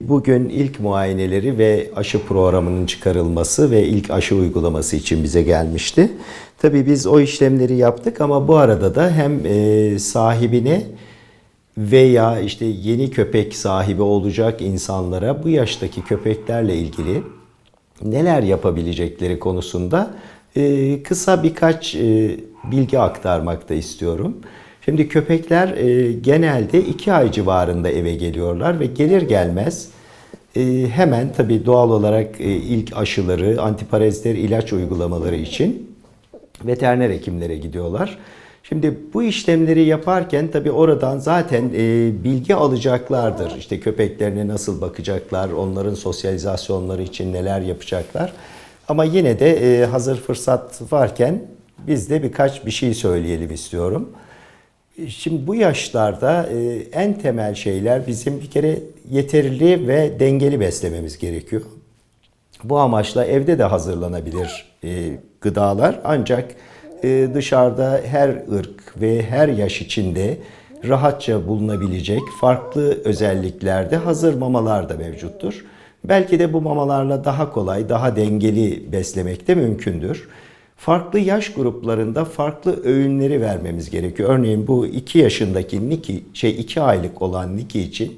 Bugün ilk muayeneleri ve aşı programının çıkarılması ve ilk aşı uygulaması için bize gelmişti. Tabii biz o işlemleri yaptık ama bu arada da hem e, sahibine veya işte yeni köpek sahibi olacak insanlara bu yaştaki köpeklerle ilgili neler yapabilecekleri konusunda e, kısa birkaç e, bilgi aktarmak da istiyorum. Şimdi köpekler e, genelde iki ay civarında eve geliyorlar ve gelir gelmez e, hemen tabii doğal olarak e, ilk aşıları, antiparaziter ilaç uygulamaları için veteriner hekimlere gidiyorlar. Şimdi bu işlemleri yaparken tabii oradan zaten e, bilgi alacaklardır. İşte köpeklerine nasıl bakacaklar, onların sosyalizasyonları için neler yapacaklar. Ama yine de e, hazır fırsat varken biz de birkaç bir şey söyleyelim istiyorum. Şimdi bu yaşlarda e, en temel şeyler bizim bir kere yeterli ve dengeli beslememiz gerekiyor. Bu amaçla evde de hazırlanabilir e, gıdalar ancak e, dışarıda her ırk ve her yaş içinde rahatça bulunabilecek farklı özelliklerde hazır mamalar da mevcuttur. Belki de bu mamalarla daha kolay, daha dengeli beslemek de mümkündür. Farklı yaş gruplarında farklı öğünleri vermemiz gerekiyor. Örneğin bu 2 yaşındaki Niki, şey 2 aylık olan Niki için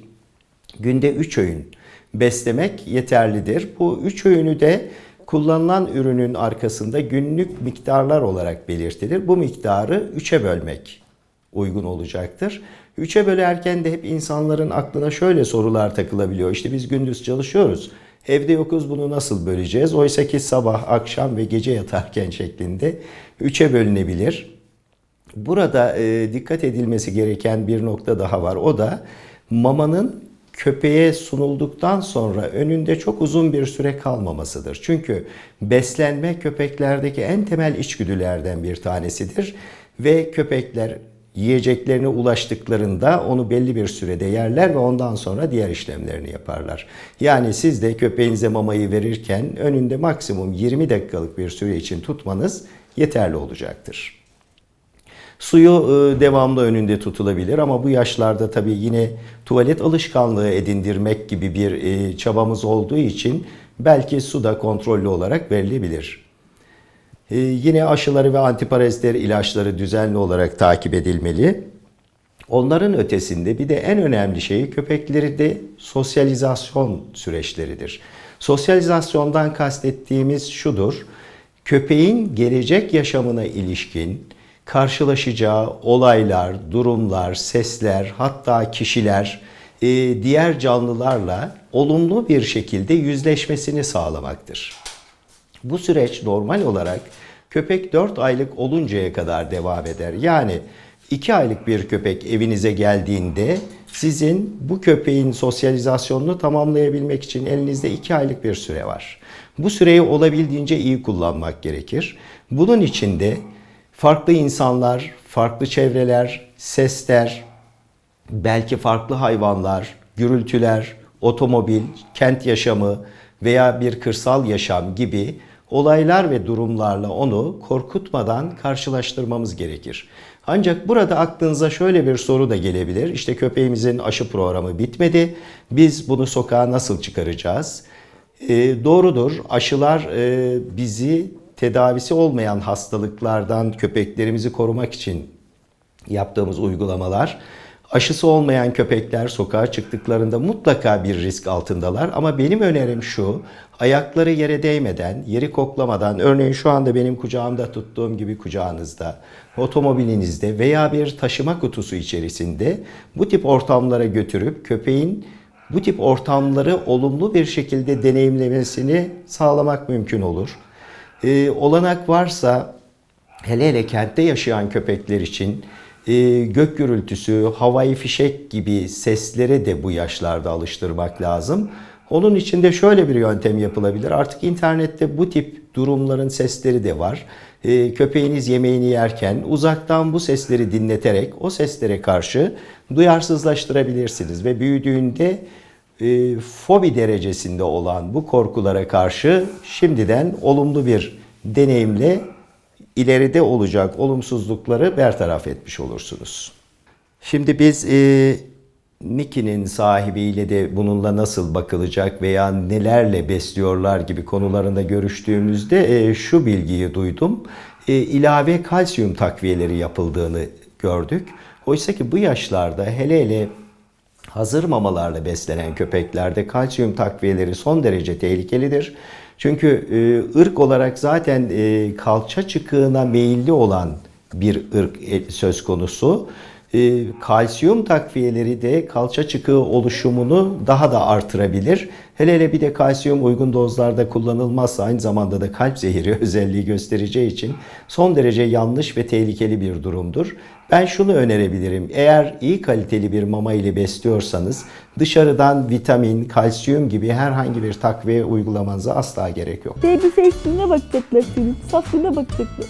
günde 3 öğün beslemek yeterlidir. Bu 3 öğünü de kullanılan ürünün arkasında günlük miktarlar olarak belirtilir. Bu miktarı 3'e bölmek uygun olacaktır. 3'e bölerken de hep insanların aklına şöyle sorular takılabiliyor. İşte biz gündüz çalışıyoruz. Evde yokuz bunu nasıl böleceğiz? Oysa ki sabah, akşam ve gece yatarken şeklinde 3'e bölünebilir. Burada e, dikkat edilmesi gereken bir nokta daha var. O da mamanın köpeğe sunulduktan sonra önünde çok uzun bir süre kalmamasıdır. Çünkü beslenme köpeklerdeki en temel içgüdülerden bir tanesidir ve köpekler yiyeceklerine ulaştıklarında onu belli bir sürede yerler ve ondan sonra diğer işlemlerini yaparlar. Yani siz de köpeğinize mamayı verirken önünde maksimum 20 dakikalık bir süre için tutmanız yeterli olacaktır. Suyu e, devamlı önünde tutulabilir ama bu yaşlarda tabii yine tuvalet alışkanlığı edindirmek gibi bir e, çabamız olduğu için belki su da kontrollü olarak verilebilir. E, yine aşıları ve antiparaziter ilaçları düzenli olarak takip edilmeli. Onların ötesinde bir de en önemli şey köpekleri de sosyalizasyon süreçleridir. Sosyalizasyondan kastettiğimiz şudur. Köpeğin gelecek yaşamına ilişkin karşılaşacağı olaylar, durumlar, sesler, hatta kişiler, e, diğer canlılarla olumlu bir şekilde yüzleşmesini sağlamaktır. Bu süreç normal olarak köpek 4 aylık oluncaya kadar devam eder. Yani 2 aylık bir köpek evinize geldiğinde sizin bu köpeğin sosyalizasyonunu tamamlayabilmek için elinizde 2 aylık bir süre var. Bu süreyi olabildiğince iyi kullanmak gerekir. Bunun için de farklı insanlar, farklı çevreler, sesler, belki farklı hayvanlar, gürültüler, otomobil, kent yaşamı veya bir kırsal yaşam gibi olaylar ve durumlarla onu korkutmadan karşılaştırmamız gerekir. Ancak burada aklınıza şöyle bir soru da gelebilir. İşte köpeğimizin aşı programı bitmedi. Biz bunu sokağa nasıl çıkaracağız? E, doğrudur. Aşılar e, bizi tedavisi olmayan hastalıklardan köpeklerimizi korumak için yaptığımız uygulamalar. Aşısı olmayan köpekler sokağa çıktıklarında mutlaka bir risk altındalar ama benim önerim şu. Ayakları yere değmeden, yeri koklamadan, örneğin şu anda benim kucağımda tuttuğum gibi kucağınızda, otomobilinizde veya bir taşıma kutusu içerisinde bu tip ortamlara götürüp köpeğin bu tip ortamları olumlu bir şekilde deneyimlemesini sağlamak mümkün olur. Ee, olanak varsa hele hele kentte yaşayan köpekler için e, gök gürültüsü, havai fişek gibi seslere de bu yaşlarda alıştırmak lazım. Onun için de şöyle bir yöntem yapılabilir. Artık internette bu tip durumların sesleri de var. E, köpeğiniz yemeğini yerken uzaktan bu sesleri dinleterek o seslere karşı duyarsızlaştırabilirsiniz ve büyüdüğünde e, fobi derecesinde olan bu korkulara karşı şimdiden olumlu bir deneyimle ileride olacak olumsuzlukları bertaraf etmiş olursunuz. Şimdi biz e, Nicky'nin sahibiyle de bununla nasıl bakılacak veya nelerle besliyorlar gibi konularında görüştüğümüzde e, şu bilgiyi duydum. E, ilave kalsiyum takviyeleri yapıldığını gördük. Oysa ki bu yaşlarda hele hele hazır mamalarla beslenen köpeklerde kalsiyum takviyeleri son derece tehlikelidir. Çünkü e, ırk olarak zaten e, kalça çıkığına meyilli olan bir ırk e, söz konusu. E, kalsiyum takviyeleri de kalça çıkığı oluşumunu daha da artırabilir. Hele hele bir de kalsiyum uygun dozlarda kullanılmazsa aynı zamanda da kalp zehiri özelliği göstereceği için son derece yanlış ve tehlikeli bir durumdur. Ben şunu önerebilirim. Eğer iyi kaliteli bir mama ile besliyorsanız dışarıdan vitamin, kalsiyum gibi herhangi bir takviye uygulamanıza asla gerek yok. Baby face'ine bakacaklar senin. Saflığına bakacaklar.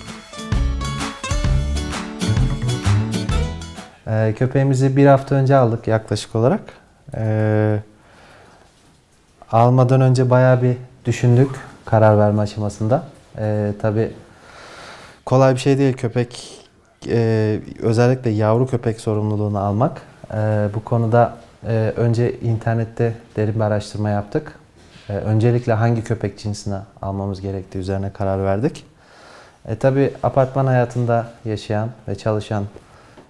Ee, köpeğimizi bir hafta önce aldık yaklaşık olarak. Ee, almadan önce bayağı bir düşündük karar verme aşamasında. Ee, Tabi kolay bir şey değil köpek, e, özellikle yavru köpek sorumluluğunu almak. Ee, bu konuda e, önce internette derin bir araştırma yaptık. Ee, öncelikle hangi köpek cinsine almamız gerektiği üzerine karar verdik. E, Tabi apartman hayatında yaşayan ve çalışan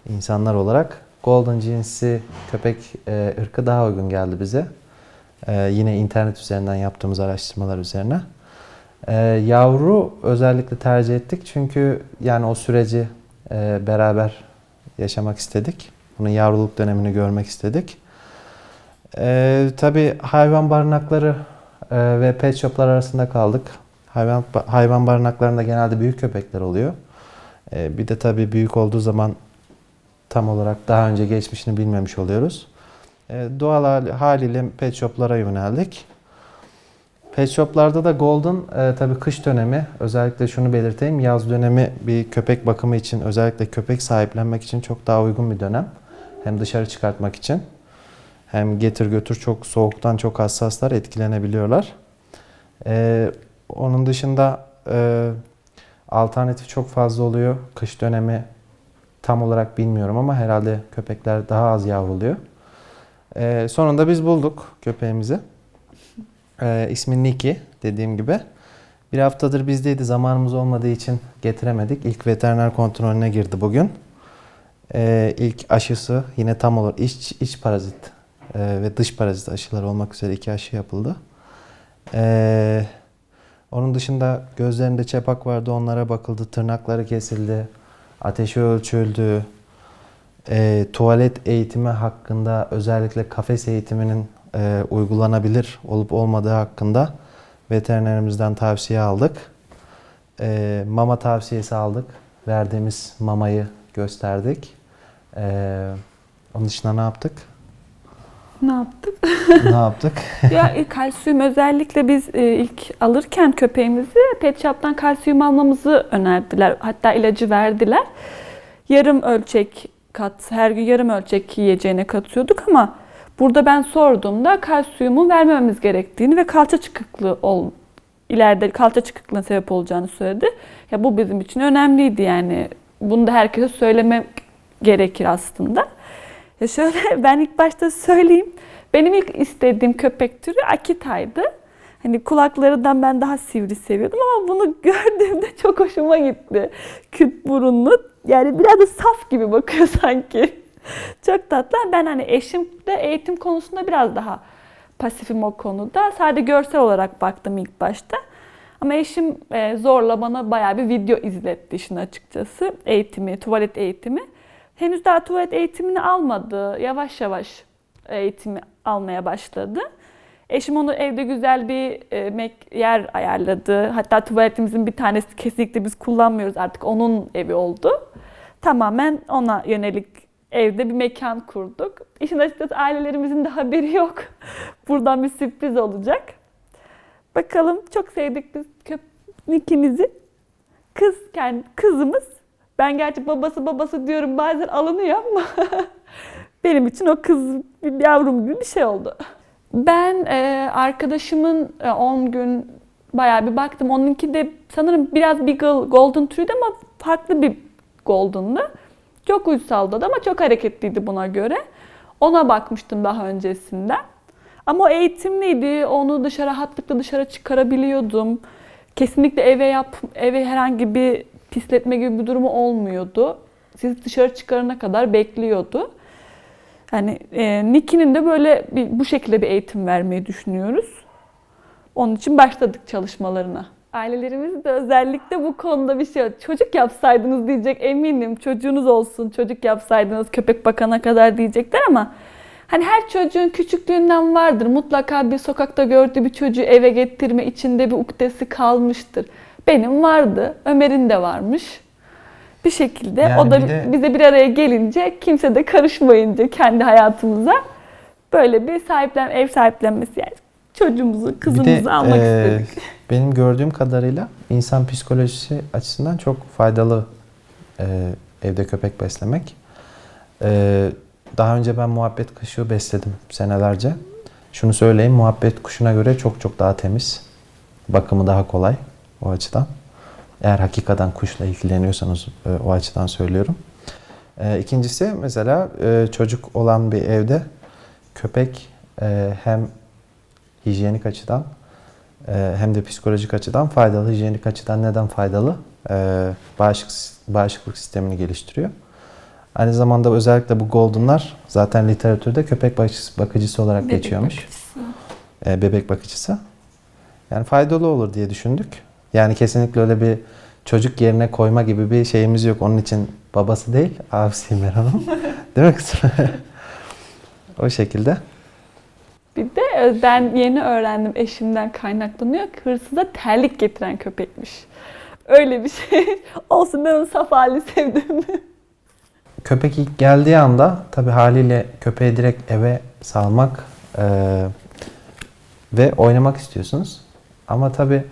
insanlar olarak Golden cinsi köpek e, ırkı daha uygun geldi bize. E, yine internet üzerinden yaptığımız araştırmalar üzerine. E, yavru özellikle tercih ettik çünkü yani o süreci e, beraber yaşamak istedik. Bunun yavruluk dönemini görmek istedik. E, Tabii hayvan barınakları e, ve pet shoplar arasında kaldık. Hayvan hayvan barınaklarında genelde büyük köpekler oluyor. E, bir de tabii büyük olduğu zaman tam olarak daha önce geçmişini bilmemiş oluyoruz. E, doğal hal- haliyle pet shoplara yöneldik. Pet shoplarda da Golden e, tabii kış dönemi özellikle şunu belirteyim yaz dönemi bir köpek bakımı için özellikle köpek sahiplenmek için çok daha uygun bir dönem. Hem dışarı çıkartmak için hem getir götür çok soğuktan çok hassaslar etkilenebiliyorlar. E, onun dışında e, alternatif çok fazla oluyor. Kış dönemi tam olarak bilmiyorum ama herhalde köpekler daha az yavruluyor. Ee, sonunda biz bulduk köpeğimizi. Ee, ismi Nicky dediğim gibi. Bir haftadır bizdeydi zamanımız olmadığı için getiremedik. İlk veteriner kontrolüne girdi bugün. Ee, ilk aşısı yine tam olarak iç, iç parazit e, ve dış parazit aşıları olmak üzere iki aşı yapıldı. Ee, onun dışında gözlerinde çepak vardı onlara bakıldı. Tırnakları kesildi ateşi ölçüldü, e, tuvalet eğitimi hakkında özellikle kafes eğitiminin e, uygulanabilir olup olmadığı hakkında veterinerimizden tavsiye aldık. E, mama tavsiyesi aldık. Verdiğimiz mamayı gösterdik. E, onun dışında ne yaptık? Ne yaptık? ne yaptık? ya e, kalsiyum özellikle biz e, ilk alırken köpeğimizi pet shop'tan kalsiyum almamızı önerdiler. Hatta ilacı verdiler. Yarım ölçek kat, her gün yarım ölçek yiyeceğine katıyorduk ama burada ben sorduğumda kalsiyumu vermememiz gerektiğini ve kalça çıkıklığı ol, ileride kalça çıkıklığına sebep olacağını söyledi. Ya bu bizim için önemliydi yani. Bunu da herkese söylemek gerekir aslında. Ya şöyle ben ilk başta söyleyeyim. Benim ilk istediğim köpek türü Akita'ydı. Hani kulaklarından ben daha sivri seviyordum ama bunu gördüğümde çok hoşuma gitti. Küt burunlu. Yani biraz da saf gibi bakıyor sanki. çok tatlı. Ben hani eşim de eğitim konusunda biraz daha pasifim o konuda. Sadece görsel olarak baktım ilk başta. Ama eşim e, zorla bana bayağı bir video izletti işin açıkçası. Eğitimi, tuvalet eğitimi. Henüz daha tuvalet eğitimini almadı. Yavaş yavaş eğitimi almaya başladı. Eşim onu evde güzel bir e, yer ayarladı. Hatta tuvaletimizin bir tanesi kesinlikle biz kullanmıyoruz artık onun evi oldu. Tamamen ona yönelik evde bir mekan kurduk. İşin açıkçası ailelerimizin de haberi yok. Buradan bir sürpriz olacak. Bakalım çok sevdik biz köpekimizi. Kız kendi kızımız. Ben gerçi babası babası diyorum bazen alınıyor ama benim için o kız bir yavrum gibi bir şey oldu. Ben e, arkadaşımın e, 10 gün bayağı bir baktım. Onunki de sanırım biraz Beagle Golden türüydü ama farklı bir Golden'dı. Çok uysaldı ama çok hareketliydi buna göre. Ona bakmıştım daha öncesinden. Ama o eğitimliydi. Onu dışarı rahatlıkla dışarı çıkarabiliyordum. Kesinlikle eve yap, eve herhangi bir pisletme gibi bir durumu olmuyordu. Siz dışarı çıkarana kadar bekliyordu. Yani e, Niki'nin de böyle bir, bu şekilde bir eğitim vermeyi düşünüyoruz. Onun için başladık çalışmalarına. Ailelerimiz de özellikle bu konuda bir şey çocuk yapsaydınız diyecek eminim. Çocuğunuz olsun çocuk yapsaydınız köpek bakana kadar diyecekler ama hani her çocuğun küçüklüğünden vardır. Mutlaka bir sokakta gördüğü bir çocuğu eve getirme içinde bir ukdesi kalmıştır. Benim vardı. Ömer'in de varmış. Bir şekilde Yani o da bir de- bize bir araya gelince kimse de karışmayınca kendi hayatımıza böyle bir sahiplen ev sahiplenmesi yani çocuğumuzu, kızımızı de, almak e, istedik. Benim gördüğüm kadarıyla insan psikolojisi açısından çok faydalı e, evde köpek beslemek. E, daha önce ben muhabbet kuşu besledim senelerce. Şunu söyleyeyim, muhabbet kuşuna göre çok çok daha temiz. Bakımı daha kolay o açıdan. Eğer hakikaten kuşla ilgileniyorsanız e, o açıdan söylüyorum. E, ikincisi mesela e, çocuk olan bir evde köpek e, hem hijyenik açıdan ee, hem de psikolojik açıdan faydalı. Hijyenik açıdan neden faydalı? Ee, bağışıklık, bağışıklık sistemini geliştiriyor. Aynı zamanda özellikle bu goldenlar zaten literatürde köpek bakıcısı, bakıcısı olarak Bebek geçiyormuş. bakıcısı. Ee, bebek bakıcısı. Yani faydalı olur diye düşündük. Yani kesinlikle öyle bir çocuk yerine koyma gibi bir şeyimiz yok. Onun için babası değil, abisiyim ben onun. değil mi kızım? o şekilde. Bir de e, ben yeni öğrendim eşimden kaynaklanıyor. Hırsıza terlik getiren köpekmiş. Öyle bir şey. Olsun ben onu saf hali sevdim. Köpek ilk geldiği anda tabii haliyle köpeği direkt eve salmak eee, ve oynamak istiyorsunuz. Ama tabii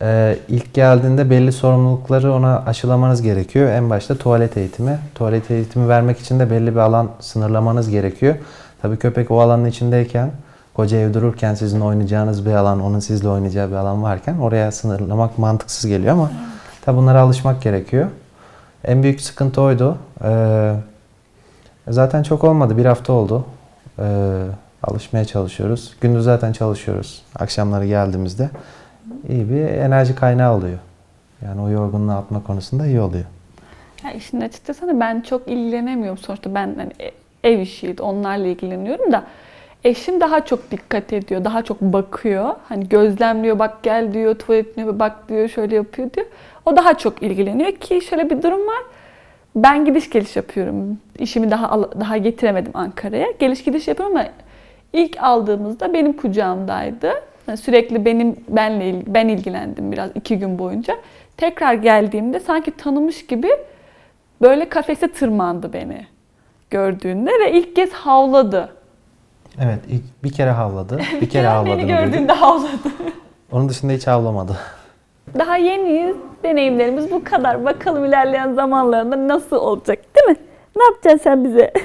eee, ilk geldiğinde belli sorumlulukları ona aşılamanız gerekiyor. En başta tuvalet eğitimi. Tuvalet eğitimi vermek için de belli bir alan sınırlamanız gerekiyor. Tabii köpek o alanın içindeyken, koca ev dururken sizin oynayacağınız bir alan, onun sizle oynayacağı bir alan varken oraya sınırlamak mantıksız geliyor ama tabii bunlara alışmak gerekiyor. En büyük sıkıntı oydu. Ee, zaten çok olmadı. Bir hafta oldu. Ee, alışmaya çalışıyoruz. Gündüz zaten çalışıyoruz. Akşamları geldiğimizde iyi bir enerji kaynağı oluyor. Yani o yorgunluğu atma konusunda iyi oluyor. Ya işin açıkçası hani ben çok ilgilenemiyorum sonuçta ben hani ev işiydi onlarla ilgileniyorum da eşim daha çok dikkat ediyor, daha çok bakıyor. Hani gözlemliyor, bak gel diyor, tuvaletine bak diyor, şöyle yapıyor diyor. O daha çok ilgileniyor ki şöyle bir durum var. Ben gidiş geliş yapıyorum. İşimi daha daha getiremedim Ankara'ya. Geliş gidiş yapıyorum ama ilk aldığımızda benim kucağımdaydı. Sürekli benim benle ben ilgilendim biraz iki gün boyunca. Tekrar geldiğimde sanki tanımış gibi böyle kafese tırmandı beni gördüğünde ve ilk kez havladı. Evet, ilk bir kere havladı. Bir kere havladı. Beni gördüğünde havladı. Onun dışında hiç havlamadı. Daha yeniyiz. Deneyimlerimiz bu kadar. Bakalım ilerleyen zamanlarında nasıl olacak değil mi? Ne yapacaksın sen bize?